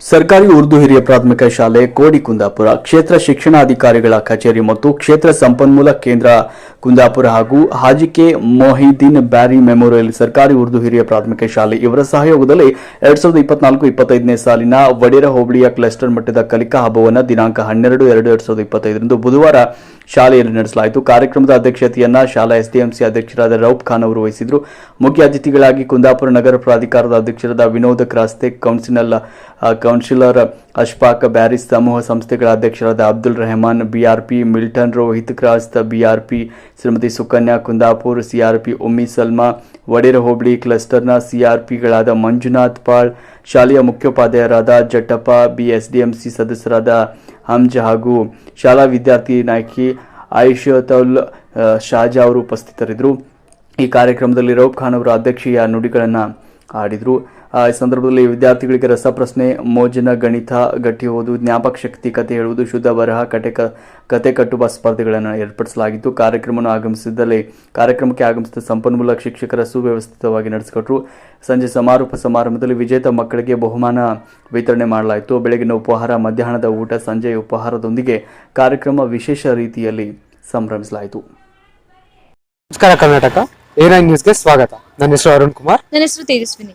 ಸರ್ಕಾರಿ ಉರ್ದು ಹಿರಿಯ ಪ್ರಾಥಮಿಕ ಶಾಲೆ ಕೋಡಿ ಕುಂದಾಪುರ ಕ್ಷೇತ್ರ ಶಿಕ್ಷಣಾಧಿಕಾರಿಗಳ ಕಚೇರಿ ಮತ್ತು ಕ್ಷೇತ್ರ ಸಂಪನ್ಮೂಲ ಕೇಂದ್ರ ಕುಂದಾಪುರ ಹಾಗೂ ಹಾಜಿಕೆ ಮೊಹಿದ್ದೀನ್ ಬ್ಯಾರಿ ಮೆಮೋರಿಯಲ್ ಸರ್ಕಾರಿ ಉರ್ದು ಹಿರಿಯ ಪ್ರಾಥಮಿಕ ಶಾಲೆ ಇವರ ಸಹಯೋಗದಲ್ಲಿ ಎರಡ್ ಸಾವಿರದ ಇಪ್ಪತ್ನಾಲ್ಕು ಇಪ್ಪತ್ತೈದನೇ ಸಾಲಿನ ವಡೇರ ಹೋಬಳಿಯ ಕ್ಲಸ್ಟರ್ ಮಟ್ಟದ ಕಲಿಕಾ ಹಬ್ಬವನ್ನು ದಿನಾಂಕ ಹನ್ನೆರಡು ಎರಡು ಎರಡ್ ಸಾವಿರದ ಇಪ್ಪತ್ತೈದರಂದು ಬುಧವಾರ ಶಾಲೆಯಲ್ಲಿ ನಡೆಸಲಾಯಿತು. ಕಾರ್ಯಕ್ರಮದ ಅಧ್ಯಕ್ಷತೆಯನ್ನ ಶಾಲಾ ಎಸ್ಡಿಎಂಸಿ ಅಧ್ಯಕ್ಷರಾದ ರೌಫ್ ಖಾನ್ ಅವರು ವಹಿಸಿದ್ರು. ಮುಖ್ಯ ಅತಿಥಿಗಳಾಗಿ ಕುಂದಾಪುರ ನಗರ ಪ್ರಾಧಿಕಾರದ ಅಧ್ಯಕ್ಷರಾದ ವಿನೋದ ಕ್ರಾಸ್ತೆ ಕೌನ್ಸಿಲ್ ಕೌನ್ಸಿಲರ್ ಅಶ್ಫಾಕ್ ಬ್ಯಾರಿಸ್ ಸಮೂಹ ಸಂಸ್ಥೆಗಳ ಅಧ್ಯಕ್ಷರಾದ Abdul Rehman, BRP Milton Rohit Crasta BRP Shrimati Sukanya Kundapur, CRP Ummi Salma Vadera hobli ಕ್ಲಸ್ಟರ್ನ ಸಿಆರ್ಪಿಗಳಾದ ಮಂಜುನಾಥ್ ಪಾಳ್, ಶಾಲೆಯ ಮುಖ್ಯೋಪಾಧ್ಯಾಯರಾದ ಜಟ್ಟಪ್ಪ, ಬಿಎಸ್ಡಿಎಂಸಿ ಸದಸ್ಯರಾದ ಹಂಜ್ ಹಾಗೂ ಶಾಲಾ ವಿದ್ಯಾರ್ಥಿ ನಾಯಕಿ ಆಯುಷತೌಲ್ ಶಾಜಾ ಅವರು ಉಪಸ್ಥಿತರಿದ್ದರು. ಈ ಕಾರ್ಯಕ್ರಮದಲ್ಲಿ ರೌಫ್ ಖಾನ್ ಅವರು ಅಧ್ಯಕ್ಷೀಯ ನುಡಿಗಳನ್ನು ಆಡಿದರು ಈ ಸಂದರ್ಭದಲ್ಲಿ ವಿದ್ಯಾರ್ಥಿಗಳಿಗೆ ರಸಪ್ರಶ್ನೆ ಮೋಜಿನ ಗಣಿತ ಗಟ್ಟಿ ಓದು ಜ್ಞಾಪಕ ಶಕ್ತಿ ಕತೆ ಹೇಳುವುದು ಶುದ್ಧ ಬರಹ ಕಟೆ ಕ ಕತೆ ಕಟ್ಟುವ ಸ್ಪರ್ಧೆಗಳನ್ನು ಏರ್ಪಡಿಸಲಾಗಿತ್ತು. ಕಾರ್ಯಕ್ರಮವನ್ನು ಆಗಮಿಸಿದಲ್ಲಿ ಕಾರ್ಯಕ್ರಮಕ್ಕೆ ಆಗಮಿಸಿದ ಸಂಪನ್ಮೂಲ ಶಿಕ್ಷಕರ ಸುವ್ಯವಸ್ಥಿತವಾಗಿ ನಡೆಸಿಕೊಟ್ರು. ಸಂಜೆ ಸಮಾರೋಪ ಸಮಾರಂಭದಲ್ಲಿ ವಿಜೇತ ಮಕ್ಕಳಿಗೆ ಬಹುಮಾನ ವಿತರಣೆ ಮಾಡಲಾಯಿತು. ಬೆಳಗಿನ ಉಪಹಾರ ಮಧ್ಯಾಹ್ನದ ಊಟ ಸಂಜೆ ಉಪಹಾರದೊಂದಿಗೆ ಕಾರ್ಯಕ್ರಮ ವಿಶೇಷ ರೀತಿಯಲ್ಲಿ ಸಂಭ್ರಮಿಸಲಾಯಿತು. ನಮಸ್ಕಾರ ಕರ್ನಾಟಕ. ನ್ಯೂಸ್ಗೆ ಸ್ವಾಗತ. ನನ್ನ ಹೆಸರು ಅರುಣ್ ಕುಮಾರ್. ನನ್ನ ಹೆಸರು ತೇಜಸ್ವಿನಿ.